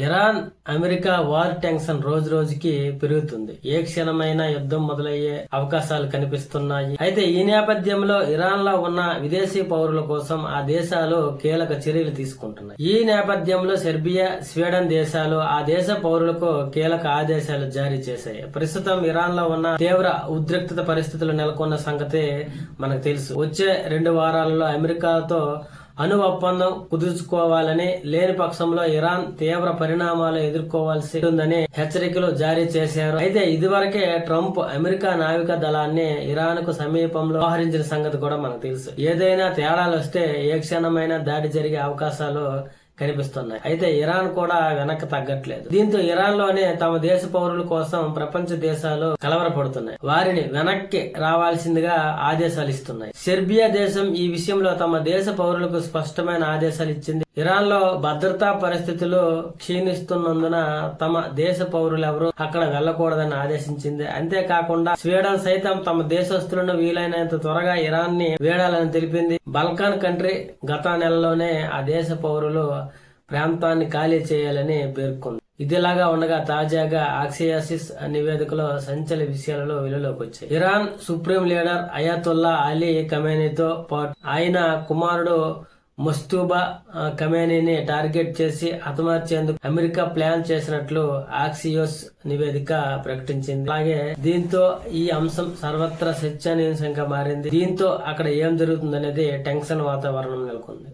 Iran America war tension రోజు రోజుకి పెరుగుతుంది. ఏ క్షణమైనా యుద్ధం మొదలయ్యే అవకాశాలు కనిపిస్తున్నాయి. అయితే ఈ నేపథ్యంలో ఇరాన్లో ఉన్న విదేశీ పౌరుల కోసం ఆ దేశాలు కీలక చర్యలు తీసుకుంటున్నాయి. ఈ నేపథ్యంలో సెర్బియా స్వీడన్ దేశాలు ఆ దేశ పౌరులకు కీలక ఆదేశాలు జారీ చేశాయి. ప్రస్తుతం ఇరాన్లో ఉన్న తీవ్ర ఉద్రిక్తత పరిస్థితులు నెలకొన్న సంగతి మనకు తెలుసు. వచ్చే రెండు వారాలలో అమెరికాతో అణు ఒప్పందం కుదుర్చుకోవాలని లేని పక్షంలో ఇరాన్ తీవ్ర పరిణామాలు ఎదుర్కోవాల్సి ఉందని హెచ్చరికలు జారీ చేశారు. అయితే ఇదివరకే ట్రంప్ అమెరికా నావిక దళాన్ని ఇరాన్కు సమీపంలో వ్యవహరించిన సంగతి కూడా మనకు తెలుసు. ఏదైనా తేడాలు వస్తే ఏ క్షణమైనా దాడి జరిగే అవకాశాలు కనిపిస్తున్నాయి. అయితే ఇరాన్ కూడా వెనక్కి తగ్గట్లేదు. దీంతో ఇరాన్లోనే తమ దేశ పౌరుల కోసం ప్రపంచ దేశాలు కలవరపడుతున్నాయి. వారిని వెనక్కి రావాల్సిందిగా ఆదేశాలు ఇస్తున్నాయి. సెర్బియా దేశం ఈ విషయంలో తమ దేశ పౌరులకు స్పష్టమైన ఆదేశాలు ఇచ్చింది. ఇరాన్లో భద్రతా పరిస్థితులు క్షీణిస్తున్నందున తమ దేశ పౌరులు ఎవరు అక్కడ వెళ్ళకూడదని ఆదేశించింది. అంతేకాకుండా స్వీడన్ సైతం తమ దేశస్తులను వీలైనంత త్వరగా ఇరాన్ని వేడాలని తెలిపింది. బల్కాన్ కంట్రీ గత నెలలోనే ఆ దేశ పౌరులు ప్రాంతాన్ని ఖాళీ చేయాలని పేర్కొంది. ఇదిలాగా ఉండగా తాజాగా ఆక్సియాసిస్ నివేదికలో సంచల విషయాలలో వెలుగులోకి వచ్చాయి Iran supreme leader Ayatollah Ali కమేనీతో పాటు ఆయన కుమారుడు ముస్తూబా కమేనీని టార్గెట్ చేసి హతమార్చేందుకు అమెరికా ప్లాన్ చేసినట్లు ఆక్సియోస్ నివేదిక ప్రకటించింది. అలాగే దీంతో ఈ అంశం సర్వత్రా చర్చనీయాంశంగా మారింది. దీంతో అక్కడ ఏం జరుగుతుందనేది టెన్షన్ వాతావరణం నెలకొంది.